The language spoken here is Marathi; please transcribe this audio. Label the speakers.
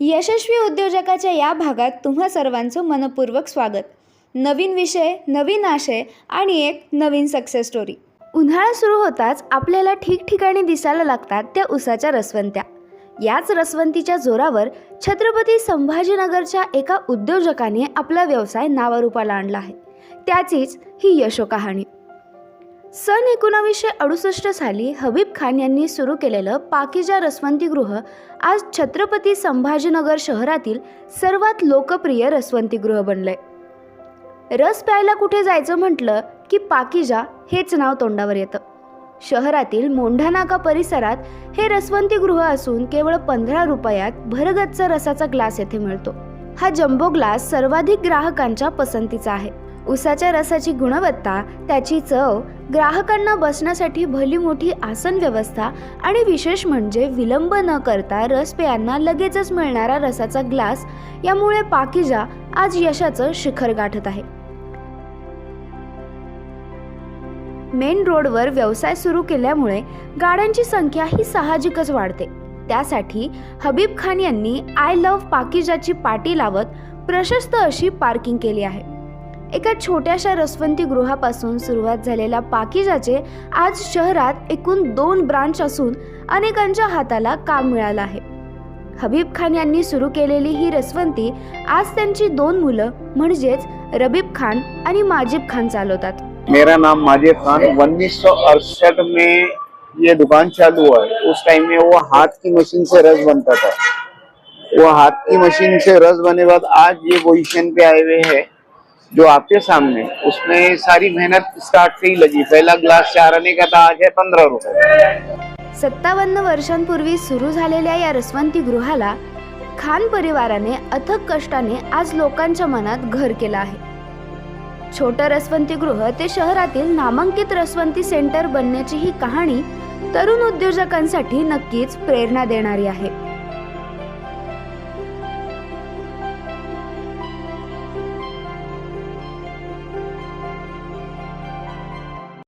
Speaker 1: यशस्वी उद्योजकाच्या या भागात तुम्हा सर्वांचं मनपूर्वक स्वागत. नवीन विषय नवीन आशय आणि एक नवीन सक्सेस स्टोरी उन्हाळा सुरू होताच आपल्याला ठिकठिकाणी दिसायला लागतात त्या उसाच्या रसवंत्या. याच रसवंतीच्या जोरावर छत्रपती संभाजीनगरच्या एका उद्योजकाने आपला व्यवसाय नावारूपाला आणला आहे. त्याचीच ही यशोकहाणी. सन एकोणावीसशे अडुसष्ट साली हबीब खान यांनी सुरू केलेलं पाकिजा रसवंतीगृह आज छत्रपती संभाजीनगर शहरातील सर्वात लोकप्रिय रसवंतीगृह बनलंय. रस प्यायला कुठे जायचं म्हटलं की पाकिजा हेच नाव तोंडावर येतं. शहरातील मोंढानाका परिसरात हे रसवंतीगृह असून केवळ पंधरा रुपयात भरगच्च रसाचा ग्लास येथे मिळतो. हा जम्बो ग्लास सर्वाधिक ग्राहकांच्या पसंतीचा आहे. उसाच्या रसाची गुणवत्ता त्याची चव ग्राहकांना बसण्यासाठी भली मोठी आसन व्यवस्था आणि विशेष म्हणजे विलंब न करता रसपेयांना लगेचच मिळणारा रसाचा ग्लास यामुळे पाकिजा आज यशाचं शिखर गाठत आहे. मेन रोडवर व्यवसाय सुरू केल्यामुळे गाड्यांची संख्या ही साहजिकच वाढते. त्यासाठी हबीब खान यांनी आय लव्ह पाकिजाची पाटी लावत प्रशस्त अशी पार्किंग केली आहे. एका छोट्याशा रसवंती गृहापासून सुरुवात झालेल्या पाकिजाचे आज शहरात एकूण दोन ब्रांच असून अनेकांच्या हाताला काम मिळालं आहे. हबीब खान यांनी सुरू केलेली ही रसवंती आज त्यांची दोन मुलं म्हणजेच रबीब खान आणि माजिब खान चालवतात.
Speaker 2: मेरा नाम माजिब खान. उन्नीस सौ अड़सठ में ये दुकान चालू हुआ है. उस टाइम में वो हाथ की मशीन से रस बनता था. वो हाथ की मशीन से रस बने बाद आज ये पोजीशन पे आए हुए हैं। जो आपके सामने उसमें सारी मेहनत स्टार्ट से ही लगी। पहला ग्लास चार आने का था आज है पंद्रह रुपए।
Speaker 1: सत्तावन्न वर्षांपूर्वी सुरू झालेल्या या रसवंती गृहाला खान परिवाराने अथक कष्टाने आज लोकांच्या मनात घर केलं आहे. छोटं रसवंती गृह ते शहरातील नामांकित रसवंती सेंटर बनण्याची ही कहाणी तरुण उद्योजकांसाठी नक्कीच प्रेरणा देणारी आहे.